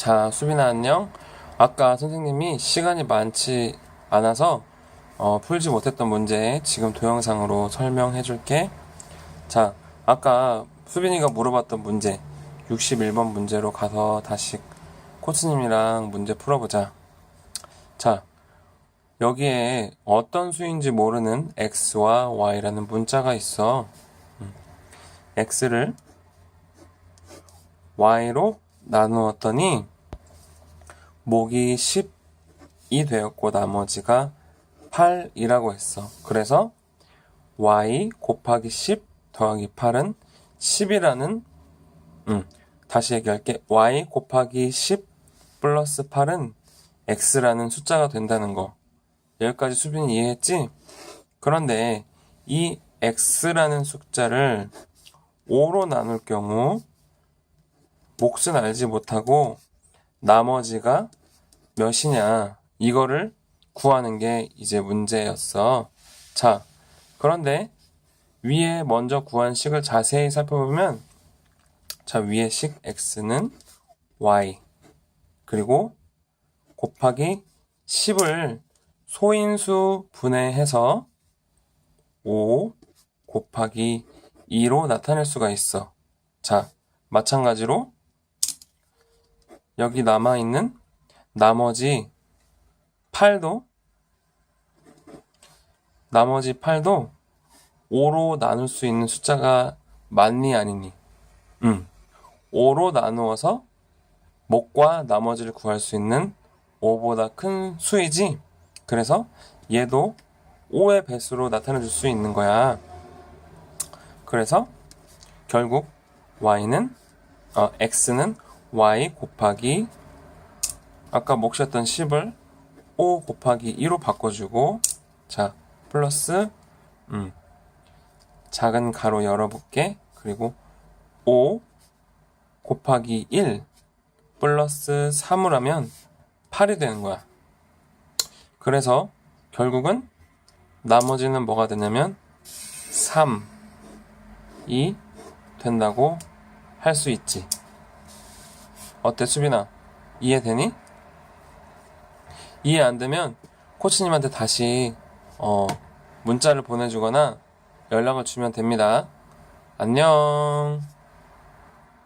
자, 수빈아 안녕. 아까 선생님이 시간이 많지 않아서 어, 풀지 못했던 문제 지금 동영상으로 설명해 줄게. 자, 아까 수빈이가 물어봤던 문제 61번 문제로 가서 다시 코치님이랑 문제 풀어보자. 자, 여기에 어떤 수인지 모르는 x와 y라는 문자가 있어. 음. x를 y로 나누었더니 목이 10이 되었고 나머지가 8이라고 했어. 그래서 y 곱하기 10 더하기 8은 10이라는 음, 다시 얘기할게. y 곱하기 10 플러스 8은 x라는 숫자가 된다는 거. 여기까지 수빈이 이해했지? 그런데 이 x라는 숫자를 5로 나눌 경우 몫은 알지 못하고 나머지가 몇이냐 이거를 구하는 게 이제 문제였어. 자, 그런데 위에 먼저 구한 식을 자세히 살펴보면 자, 위에 식 x는 y 그리고 곱하기 10을 소인수 분해해서 5 곱하기 2로 나타낼 수가 있어. 자, 마찬가지로 여기 남아있는 나머지 8도 나머지 8도 5로 나눌 수 있는 숫자가 맞니 아니니? 음. 5로 나누어서 목과 나머지를 구할 수 있는 5보다 큰 수이지? 그래서 얘도 5의 배수로 나타내 줄 수 있는 거야. 그래서 결국 y는 어, x는 y 곱하기 아까 몫이었던 10을 5 곱하기 2로 바꿔주고 자 플러스 음, 작은 가로 열어볼게. 그리고 5 곱하기 1 플러스 3을 하면 8이 되는 거야. 그래서 결국은 나머지는 뭐가 되냐면 3이 된다고 할 수 있지 어때 수빈아 이해되니? 이해 안 되면 코치님한테 다시 어, 문자를 보내주거나 연락을 주면 됩니다. 안녕.